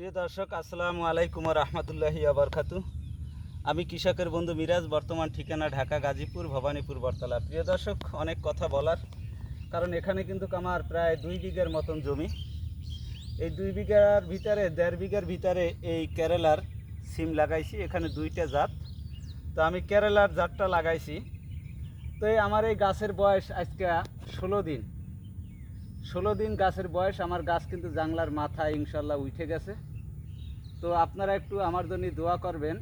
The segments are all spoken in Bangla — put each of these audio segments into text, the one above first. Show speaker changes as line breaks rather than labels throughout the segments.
প্রিয় দর্শক, আসসালামু আলাইকুম রহমতুল্লাহি আবরকাতু আমি কৃষকের বন্ধু মিরাজ, বর্তমান ঠিকানা ঢাকা, গাজীপুর, ভবানীপুর বরতলা প্রিয় দর্শক, অনেক কথা বলার, কারণ এখানে কিন্তু আমার প্রায় দুই বিঘার মতন জমি। এই দুই বিঘার ভিতরে, দেড় বিঘার ভিতরে এই কেরালার সিম লাগাইছি, এখানে দুইটা জাত। তো আমি কেরালার জাতটা লাগাইছি। তো এই আমার এই গাছের বয়স আজকে ষোলো দিন। ষোলো দিন গাছের বয়স, আমার গাছ কিন্তু জাংলার মাথায় ইনশাল্লাহ উঠে গেছে। তো আপনারা একটু আমার জন্য দোয়া করবেন,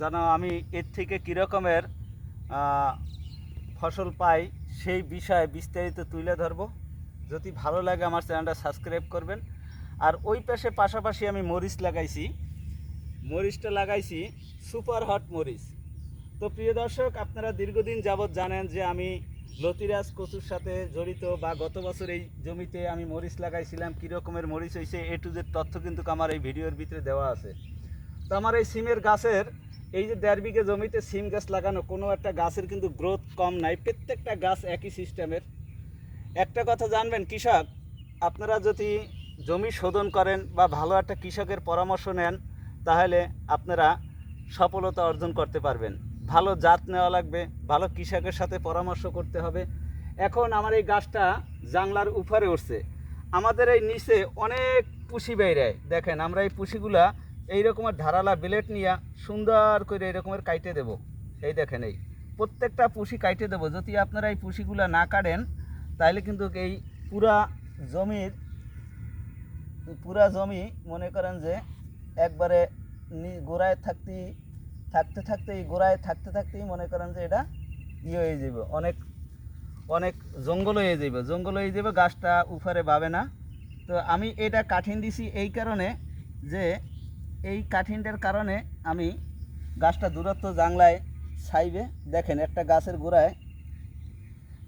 যেন আমি এর থেকে কীরকমের ফসল পাই সেই বিষয়ে বিস্তারিত তুলে ধরবো। যদি ভালো লাগে আমার চ্যানেলটা সাবস্ক্রাইব করবেন। আর ওই পাশে পাশাপাশি আমি মরিচ লাগাইছি। মরিচটা লাগাইছি সুপার হট মরিচ। তো প্রিয় দর্শক, আপনারা দীর্ঘদিন যাবৎ জানেন যে আমি লতিরাজ কচুর সাথে জড়িত বা গত বছর এই জমিতে আমি মরিচ লাগাইছিলাম, কী রকমের মরিচ হয়েছে এ টু জেড তথ্য কিন্তু আমার এই ভিডিওর ভিতরে দেওয়া আছে। তো আমার এই সিমের গাছের, এই যে দেড় বিঘে জমিতে সিম গাছ লাগানো, কোনো একটা গাছের কিন্তু গ্রোথ কম নাই, প্রত্যেকটা গাছ একই সিস্টেমের। একটা কথা জানবেন, কৃষক, আপনারা যদি জমি শোধন করেন বা ভালো একটা কৃষকের পরামর্শ নেন, তাহলে আপনারা সফলতা অর্জন করতে পারবেন। ভালো জাত নেওয়া লাগবে, ভালো কৃষকের সাথে পরামর্শ করতে হবে। এখন আমার এই গাছটা জাংলার উপরে উঠছে। আমাদের এই নিচে অনেক পুষি বেড়ায় দেখেন, আমরা এই পুষিগুলা এই রকমের ধারালা ব্লেড নিয়ে সুন্দর করে এই রকমের কাইটে দেব। এই দেখেন এই, প্রত্যেকটা পুষি কাইটে দেবো। যদি আপনারা এই পুষিগুলা না কাটেন তাহলে কিন্তু এই পুরা জমির, পুরা জমি মনে করেন যে একবারে গোড়ায় থাকতে থাকতে থাকতে এই গোড়ায় থাকতে থাকতেই মনে করেন যে এটা ইয়ে হয়ে যাবে অনেক অনেক জঙ্গল হয়ে যাবে জঙ্গল হয়ে যাবে গাছটা উপরে পাবে না। তো আমি এটা কাঠিন দিছি এই কারণে যে এই কাঠিনটার কারণে আমি গাছটা দূরত্ব জাংলায় ছাইবে। দেখেন একটা গাছের গোড়ায়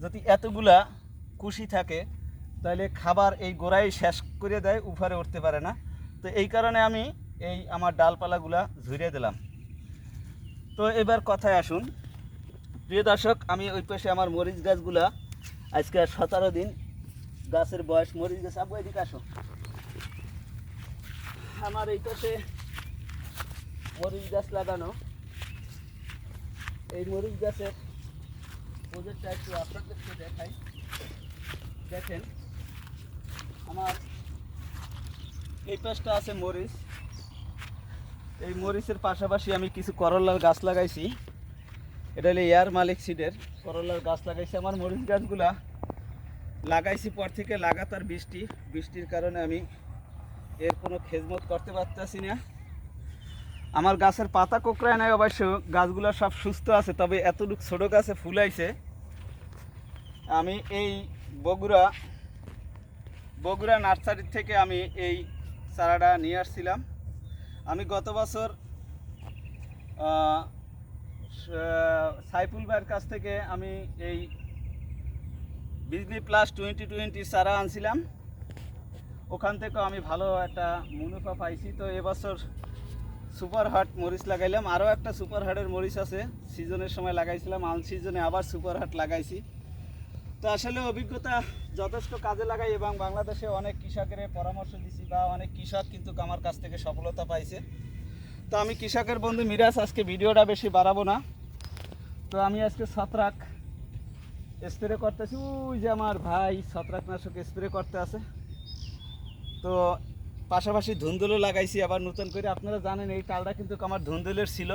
যদি এতগুলা কুশি থাকে, তাহলে খাবার এই গোড়ায় শেষ করে দেয়, উপরে উঠতে পারে না। তো এই কারণে আমি এই আমার ডালপালাগুলা ঝুরিয়ে দিলাম। তো এবার কথায় আসুন। প্রিয় দর্শক, আমি ওই পাশে আমার মরিচ গাছগুলা। আজকে সতেরো দিন গাছের বয়স। মরিচ গাছ আবু এদিকে আসো। আমার এই পাশে মরিচ গাছ লাগানো। এই মরিচ গাছের প্রজেক্টটা একটু আপনাদেরকে দেখাই। দেখেন, আমার এই পাশটা আছে মরিচ। এই মরিচের পাশাপাশি আমি কিছু করলার গাছ লাগাইছি। এটা হলো এয়ার মালিক সিডের। করলার গাছ লাগাইছি। আমার মরিচ গাছগুলা লাগাইছি পর থেকে লাগাতার বৃষ্টি। বৃষ্টির কারণে আমি এর কোনো খেজমত করতে পারতেছি না। আমার গাছের পাতা কোকড়ায় নাই অবশ্য। গাছগুলো সব সুস্থ আছে, তবে এতটুকু ছোটো গাছে ফুলাইছে আমি এই বগুড়া বগুড়া নার্সারির থেকে আমি এই চারাটা নিয়ে আসছিলাম। আমি গত বছর সাইফুল ভাইয়ের কাছ থেকে আমি এই বিজলি প্লাস টোয়েন্টি টোয়েন্টি চারা আনছিলাম। ওখান থেকেও আমি ভালো একটা মুনাফা পাইছি। তো এবছর সুপার হাট মরিচ লাগাইলাম। আরও একটা সুপার হাটের মরিচ আছে। সিজনের সময় লাগাইছিলাম, আন সিজনে আবার সুপার হাট লাগাইছি। তো আসলে অভিজ্ঞতা যথেষ্ট কাজে লাগাই এবং বাংলাদেশে অনেক কৃষকের পরামর্শ দিছি বা অনেক কৃষক কিন্তু আমার কাছ থেকে সফলতা পাইছে। তো আমি কৃষকের বন্ধু মিরাজ, আজকে ভিডিওটা বেশি বাড়াবো না। তো আমি আজকে ছত্রাক স্প্রে করতেছি। ওই যে আমার ভাই ছত্রাকনাশক স্প্রে করতে আছে। তো পাশাপাশি ধুন্দুলও লাগাইছি, আবার নতুন করে আপনারা জানেন এই টালটা কিন্তু আমার ধুন্দুলের ছিল।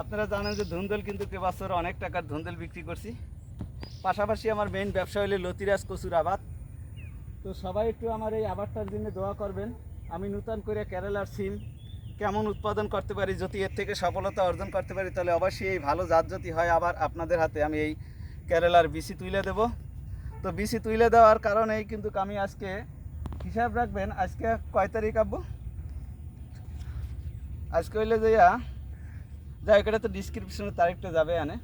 আপনারা জানেন যে ধুন্দুল কিন্তু এবছর অনেক টাকার ধুন্দুল বিক্রি করছি। পাশাপাশি আমার মেইন ব্যবসা হলো লতিরাজ কচুর আবাদ। তো সবাই একটু আমার এই আবাদটার জন্য দোয়া করবেন। আমি নতুন করে কেরালার সিম কেমন উৎপাদন করতে পারি, যদি এর থেকে সফলতা অর্জন করতে পারি, তাহলে অবশ্যই এই ভালো জাত যদি হয়, আবার আপনাদের হাতে আমি এই কেরালার বিসি তুলে দেব। তো বিসি তুলে দেওয়ার কারণেই কিন্তু আমি আজকে হিসাব রাখবেন, আজকে কয় তারিখ আব্বু? আজকে হইলে যাইয়া যাই এটা তো ডিসক্রিপশনের তারিখটা যাবে আনে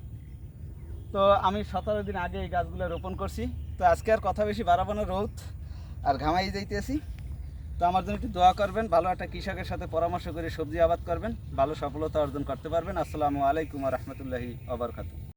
তো আমি সতেরো দিন আগে এই গাছগুলো রোপণ করছি। তো আজকে আর কথা বেশি বাড়াবো না, রোদ। আর ঘামাই যাইতেছি। তো আমার জন্য একটু দোয়া করবেন, ভালো একটা কৃষকের সাথে পরামর্শ করে সবজি আবাদ করবেন, ভালো সফলতা অর্জন করতে পারবেন। আসসালামু আলাইকুম রহমতুল্লাহি আবরকাত